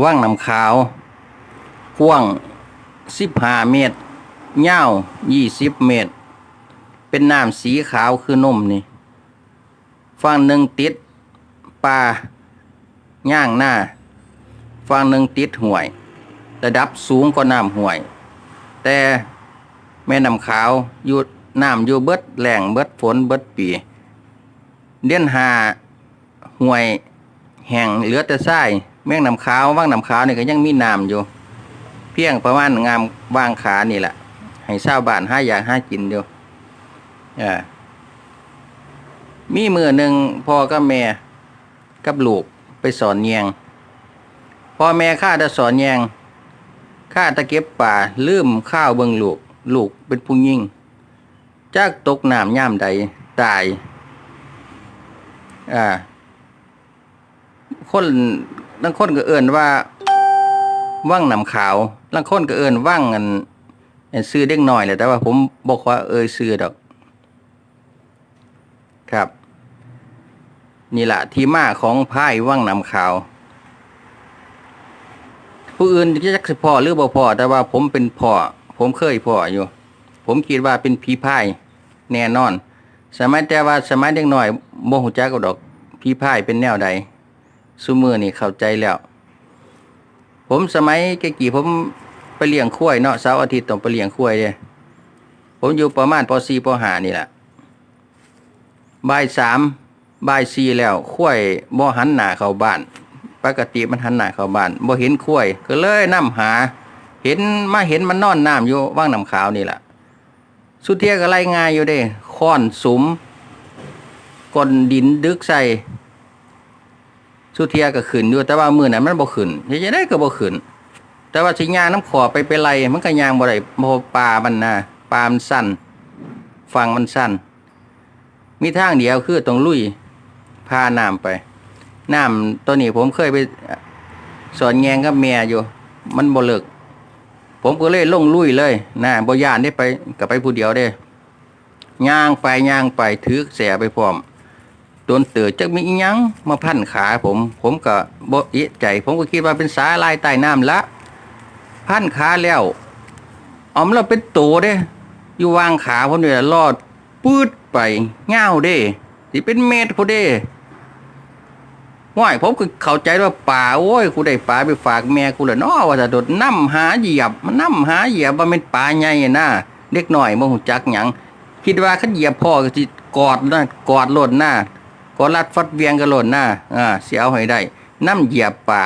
ว่างน้ำขาวกว้าง15เมตรยาว20เมตร เป็นน้ำสีขาวคือนมนี่ฝั่งหนึ่งติดปลาย่างหน้าฝั่งหนึ่งติดห่วย ระดับสูงกว่าน้ำห่วย แต่แม่น้ำขาวอยู่น้ำอยู่เบิดแหล่งเบิดฝนเบิดปี เดือนหาห่วยแห่งเหลือแต่ทราย แม่งน้ำขาวว่างน้ำขาวนี่ก็ยังมีน้ำอยู่ เพียงประมาณงามวางขานี่แหละให้ชาวบ้านห้าอยากห้ากินอยู่เออมีมือหนึ่งพ่อกับแม่กับลูกไปสอนแยงพ่อแม่ข้าจะสอนแยงข้าตะเก็บป่าลืมข้าวเบิงลูก ลูกเป็นผู้ยิ่งจากตกน้ำย่ามใดตายอ่าคน บางคนก็เอื่นว่าว่างน้ำขาวบางคนก็เอื่นว่างอันอันซื้อเด็กน้อยแหละแต่ว่าผมบอกว่าเอยซื้อดอก ครับ นี่แหละที่มาของไพ่ว่างน้ำขาว ผู้อื่นจะจักสิพ่อหรือบ่พ่อแต่ว่าผมเป็นพ่อผมเคยพ่ออยู่ ผมคิดว่าเป็นผีพายแน่นอน สมัยแต่ว่าสมัยเด็กน้อยบ่ฮู้จักก็ดอกผีพายเป็นแนวใด ซุมือนี่เข้าใจแล้ว ผมสมัยเกกี่ผมไปเลี้ยงข้วยเนาะเสาร์อาทิตย์ต้องไปเลี้ยงข้วยเด้ผมอยู่ประมาณป .4 ป .5 นี่แหละบ่ายสามบ่ายสี่แล้วข้วยบ่หันหน้าเข้าบ้าน ปกติมันหันหน้าเข้าบ้านบ่เห็นข้วยก็เลยนํหา เห็นมาเห็นมันนอนน้ำอยู่ว่างน้ำขาวนี่แหละสุเทียก็ไล่งายอยู่เด้ค้อนสุมก้นดินดึกใส่ สุเทียก็ขึ้นอยู่แต่ว่ามือนั้นมันบ่ขึ้นเฮ็ดจังได๋ก็บ่ขึ้นแต่ว่าสิยางน้ำขอไปไปไล่มันก็ยางบ่ได้เพราะปลามันนะปลามันสั้นฝั่งมันสั้น มีทางเดียวคือต้องลุยพาน้ำไปน้ำตัวนี้ผมเคยไปสอนแยงกับแม่อยู่ มันบ่เลิกผมก็เลยลงลุยเลยนะบ่ย่านได้ไปกับไปผู้เดียวเด้ย่างไปย่างไปถือแสไปพร้อม นเตือจักมีอิหยังมาพันขาผม ผมก็บ่เอะใจ ผมก็คิดว่าเป็นสาลายใต้น้ำละ พันขาแล้วออมแล้วเป็นโตเด้อยู่วางขาผมเนี่ยรอดปืดไปเง่าวเด้สิเป็นเมตรพูเด้ว่ายผมก็เข้าใจว่าป่าโอ้ยกูได้ป่าไปฝากแม่กูและเนาะว่าจะโดดน้ำหาเหยียบมันน้ำหาเหยียบว่าเป็นป่าใหญ่นะเด็กหน่อยบ่ฮู้จักหยังคิดว่าเขาเหยียบพ่อก็สิกอดนะกอดโลดหน้า กอลัดฟัดเวียงก็โลดหน้าอ่าสิเอาให้ได้น้ำเหยียบป่า